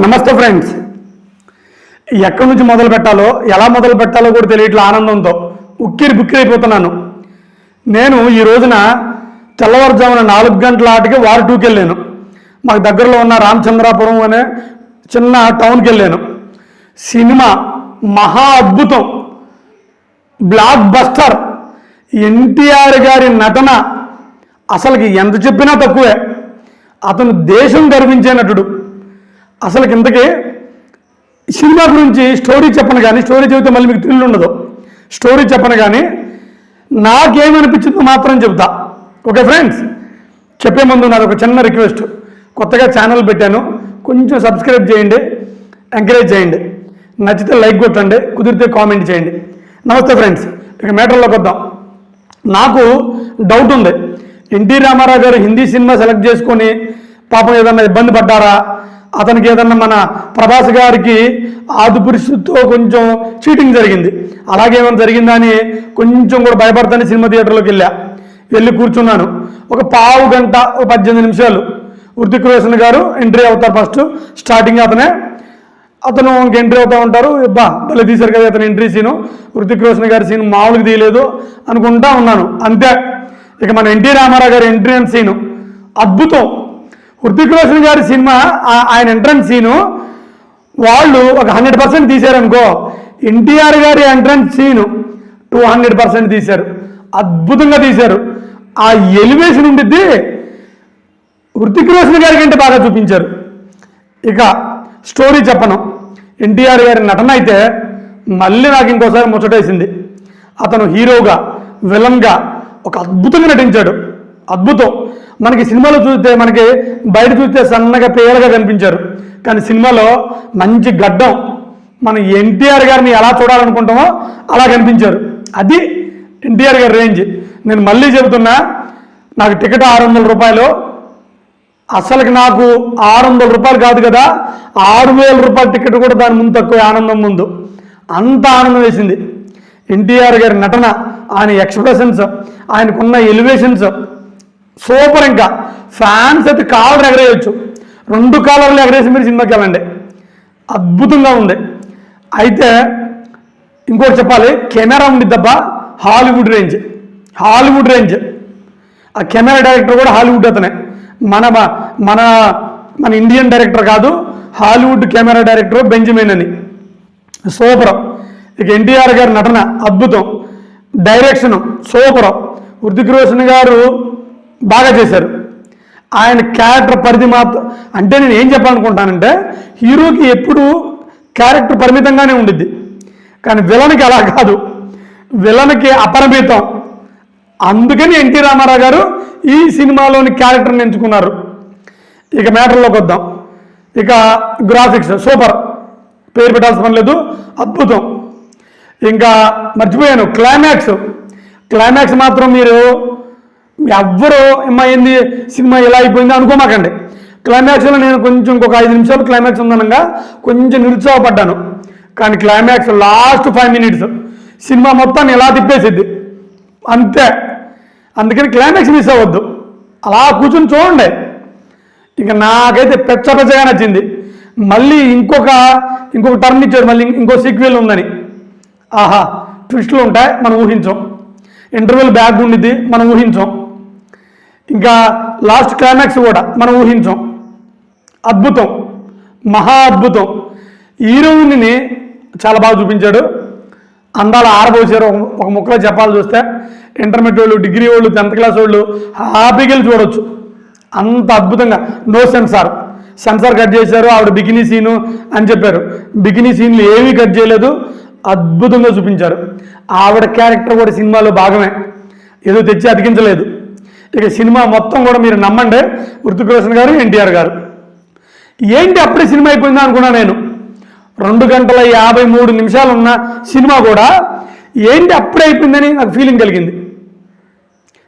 నమస్తే ఫ్రెండ్స్. ఎక్కడి నుంచి మొదలు పెట్టాలో ఎలా మొదలు పెట్టాలో కూడా తెలియట్లే ఆనందంతో ఉక్కిరి బుక్కిరైపోతున్నాను నేను ఈ రోజున తెల్లవారుజామున నాలుగు గంటల ఆటకి వారు టూకి వెళ్ళాను. మాకు దగ్గరలో ఉన్న రామచంద్రాపురం అనే చిన్న టౌన్కి వెళ్ళాను. సినిమా మహా అద్భుతం. Block buster. ఎన్టీఆర్ గారి నటన అసలుకి ఎంత చెప్పినా తక్కువే. అతను దేశం గర్వించే నటుడు అసలు ఇంతకీ సినిమా గురించి స్టోరీ చెప్పను కానీ స్టోరీ చెబితే మళ్ళీ మీకు థ్రిల్ ఉండదు. స్టోరీ చెప్పను కానీ నాకేమనిపించిందో మాత్రం చెబుతా. ఓకే ఫ్రెండ్స్ చెప్పే ముందు నాది ఒక చిన్న రిక్వెస్ట్ కొత్తగా ఛానల్ పెట్టాను. కొంచెం సబ్స్క్రైబ్ చేయండి ఎంకరేజ్ చేయండి. నచ్చితే లైక్ కొట్టండి కుదిరితే కామెంట్ చేయండి. నమస్తే ఫ్రెండ్స్ ఇక మ్యాటర్లోకి వద్దాం. నాకు డౌట్ ఉంది. ఎన్టీ రామారావు గారు హిందీ సినిమా సెలెక్ట్ చేసుకొని పాపం ఏదన్నా ఇబ్బంది పడ్డారా? అతనికి ఏదన్నా మన ప్రభాస్ గారికి ఆదు కొంచెం చీటింగ్ జరిగింది. అలాగే ఏమైనా జరిగిందా అని కొంచెం కూడా భయపడతాను సినిమా థియేటర్లోకి వెళ్ళా. వెళ్ళి కూర్చున్నాను. ఒక పావు గంట ఒక పద్దెనిమిది నిమిషాలు. హృతిక్ రోషన్ గారు ఎంట్రీ అవుతారు ఫస్ట్. స్టార్టింగ్ అతనే. అతను ఇంక ఎంట్రీ అవుతూ ఉంటారు. బా భలే తీశారు కదా అతను ఎంట్రీ సీను. హృతిక్ రోషన్ గారి సీన్ మామూలుగా తీయలేదు అనుకుంటా ఉన్నాను. అంతే. ఇక మన ఎన్టీ రామారావు గారి ఎంట్రీ అండ్ సీను. అద్భుతం. హృతిక్ రోషన్ గారి సినిమా ఆయన ఎంట్రన్స్ సీను వాళ్ళు ఒక హండ్రెడ్ పర్సెంట్ తీశారనుకో ఎన్టీఆర్ గారి entrance scene two hundred percent తీశారు. అద్భుతంగా తీశారు. ఆ ఎలివేషన్ ఉండిద్ది హృతిక్ రోషన్ గారి కంటే బాగా చూపించారు. ఇక స్టోరీ చెప్పను. ఎన్టీఆర్ గారి నటన అయితే మళ్ళీ నాకు ఇంకోసారి ముచ్చటేసింది. అతను హీరోగా విలన్గా ఒక అద్భుతంగా నటించాడు. అద్భుతం. మనకి సినిమాలో చూస్తే మనకి బయట చూస్తే సన్నగా పేరుగా కనిపించారు. కానీ సినిమాలో మంచి గడ్డం మన ఎన్టీఆర్ గారిని ఎలా చూడాలనుకుంటామో అలా కనిపించారు. అది ఎన్టీఆర్ గారి రేంజ్. నేను మళ్ళీ చెబుతున్నా నాకు టికెట్ ఆరు వందల రూపాయలు. అసలుకి నాకు ఆరు వందల రూపాయలు కాదు కదా ఆరు వేల రూపాయల టికెట్ కూడా దాని ముందు తక్కువ ఆనందం ముందు. అంత ఆనందం వేసింది. ఎన్టీఆర్ గారి నటన ఆయన ఎక్స్ప్రెషన్స్ ఆయనకున్న ఎలివేషన్స్ సూపర్ ఇంకా ఫ్యాన్స్ అయితే కాలర్ ఎగరేయచ్చు. రెండు కాలర్లు ఎగరేసి మీరు సినిమాకి వెళ్ళండి. అద్భుతంగా ఉంది. అయితే ఇంకోటి చెప్పాలి. కెమెరా ఉండిద్దబ్బా హాలీవుడ్ రేంజ్. Hollywood range. ఆ కెమెరా డైరెక్టర్ కూడా హాలీవుడ్ అతనే. మన మన మన ఇండియన్ డైరెక్టర్ కాదు హాలీవుడ్ కెమెరా డైరెక్టర్ బెంజమిన్ అని. సూపర్. ఇక ఎన్టీఆర్ గారి నటన అద్భుతం. Direction super. హృతిక్ రోషన్ గారు బాగా చేశారు. ఆయన క్యారెక్టర్ పరిధి మాత్రం అంటే నేను ఏం చెప్పాలనుకుంటానంటే హీరోకి ఎప్పుడు క్యారెక్టర్ పరిమితంగానే ఉండిద్ది. కానీ విలన్కి అలా కాదు. విలన్కి అపరిమితం. అందుకని ఎన్టీ రామారావు గారు ఈ సినిమాలోని క్యారెక్టర్ని ఎంచుకున్నారు. ఇక మ్యాటర్లోకి వద్దాం. ఇక గ్రాఫిక్స్ సూపర్ పేరు పెట్టాల్సిన పని లేదు. అద్భుతం. ఇంకా మర్చిపోయాను. క్లైమాక్స్ క్లైమాక్స్ మాత్రం మీరు ఎవ్వరూ అమ్మా ఏంది సినిమా ఎలా అయిపోయింది అనుకోమాకండి. క్లైమాక్స్లో నేను కొంచెం ఇంకొక ఐదు నిమిషాలు క్లైమాక్స్ ఉందనగా కొంచెం నిరుత్సాహపడ్డాను. కానీ climax last five minutes cinema మొత్తాన్ని ఎలా తిప్పేసిద్ది? అంతే. అందుకని క్లైమాక్స్ మిస్ అవ్వద్దు. అలా కూర్చొని చూడండి. ఇక నాకైతే పెచ్చ పెచ్చగా నచ్చింది. మళ్ళీ ఇంకొక ఇంకొక టర్న్ ఇచ్చాడు మళ్ళీ ఇంకో సీక్వెల్ ఉందని. ఆహా ట్విస్ట్లు ఉంటాయి మనం ఊహించాం. ఇంటర్వెల్ బ్యాగ్ ఉండిద్ది మనం ఊహించాం. ఇంకా లాస్ట్ క్లైమాక్స్ కూడా మనం ఊహించాం. అద్భుతం. మహా అద్భుతం. హీరోయిన్ని చాలా బాగా చూపించాడు. అందాలు ఆరబోసారు ఒక ముక్కలో చెప్పాలి చూస్తే ఇంటర్మీడియట్ వాళ్ళు డిగ్రీ వాళ్ళు టెన్త్ క్లాస్ వాళ్ళు హ్యాపీగా వెళ్ళి చూడొచ్చు. అంత అద్భుతంగా. నో సెన్సార్ సెన్సార్ కట్ చేశారు ఆవిడ బికినీ సీను అని చెప్పారు. బికినీ సీన్లు ఏమీ కట్ చేయలేదు అద్భుతంగా చూపించారు. ఆవిడ క్యారెక్టర్ కూడా సినిమాలో భాగమే. ఏదో తెచ్చి అతికించలేదు. ఇక సినిమా మొత్తం కూడా మీరు నమ్మండి. హృతిక్ రోషన్ గారు ఎన్టీఆర్ గారు. ఏంటి అప్పుడే సినిమా అయిపోయిందా అనుకున్నా నేను? రెండు గంటల యాభై మూడు నిమిషాలు ఉన్న సినిమా కూడా ఏంటి అప్పుడే అయిపోయిందని నాకు ఫీలింగ్ కలిగింది.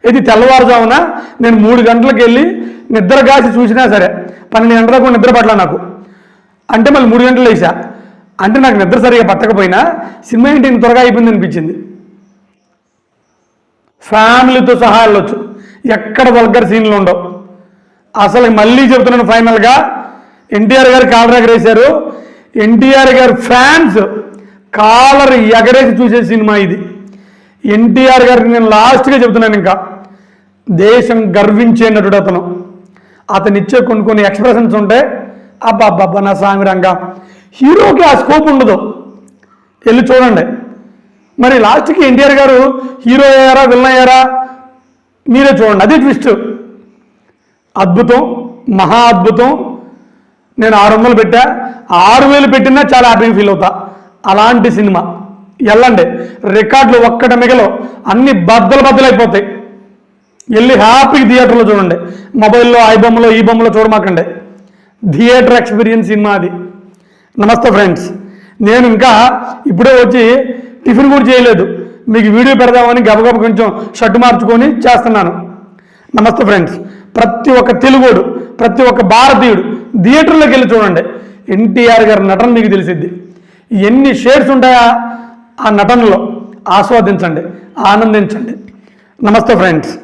ఇది తెల్లవారుజామున నేను మూడు గంటలకు వెళ్ళి నిద్ర కాసి చూసినా సరే పన్నెండు గంటలకు నిద్ర పట్ల నాకు. అంటే మళ్ళీ మూడు గంటలు వేసా అంటే నాకు నిద్ర సరిగా పట్టకపోయినా సినిమా ఏంటి ఇంత త్వరగా అయిపోయింది అనిపించింది. ఫ్యామిలీతో సహా వెళ్ళొచ్చు. ఎక్కడ వల్గర్ సీన్లు ఉండవు. అసలు మళ్ళీ చెబుతున్నాను ఫైనల్గా ఎన్టీఆర్ గారు కాలర్ ఎగరేశారు ఎన్టీఆర్ గారు ఫ్యాన్స్ కాలర్ ఎగరేసి చూసే సినిమా ఇది. ఎన్టీఆర్ గారికి నేను లాస్ట్గా చెబుతున్నాను ఇంకా దేశం గర్వించే నటుడు అతను. అతను ఇచ్చే కొన్ని కొన్ని ఎక్స్ప్రెషన్స్ ఉంటే అబ్బా అబ్బా నా సామి రంగా. హీరోకి ఆ స్కోప్ ఉండదు. వెళ్ళి చూడండి. మరి లాస్ట్కి ఎన్టీఆర్ గారు హీరో అయ్యారా విలన్ అయ్యారా? మీరే చూడండి. అది ట్విస్ట్ అద్భుతం. మహా అద్భుతం. నేను ఆరు వందలు పెట్టా. ఆరు వేలు పెట్టినా చాలా హ్యాపీగా ఫీల్ అవుతా. అలాంటి సినిమా. వెళ్ళండి రికార్డులు ఒక్కట మిగలో అన్ని బద్దలు బద్దలు అయిపోతాయి. వెళ్ళి హ్యాపీగా థియేటర్లో చూడండి. మొబైల్లో ఐ బొమ్మలో ఈ బొమ్మలో చూడమాకండి. థియేటర్ ఎక్స్పీరియన్స్ సినిమా అది. నమస్తే ఫ్రెండ్స్. నేను ఇంకా ఇప్పుడే వచ్చి టిఫిన్ కూడా చేయలేదు. మీకు వీడియో పెడదామని గబగబ కొంచెం షర్టు మార్చుకొని చేస్తున్నాను. నమస్తే ఫ్రెండ్స్. ప్రతి ఒక్క తెలుగుడు ప్రతి ఒక్క భారతీయుడు థియేటర్లోకి వెళ్ళి చూడండి. ఎన్టీఆర్ గారి నటన మీకు తెలిసిద్ది. ఎన్ని షేడ్స్ ఉంటాయా ఆ నటనలో? ఆస్వాదించండి ఆనందించండి. నమస్తే ఫ్రెండ్స్.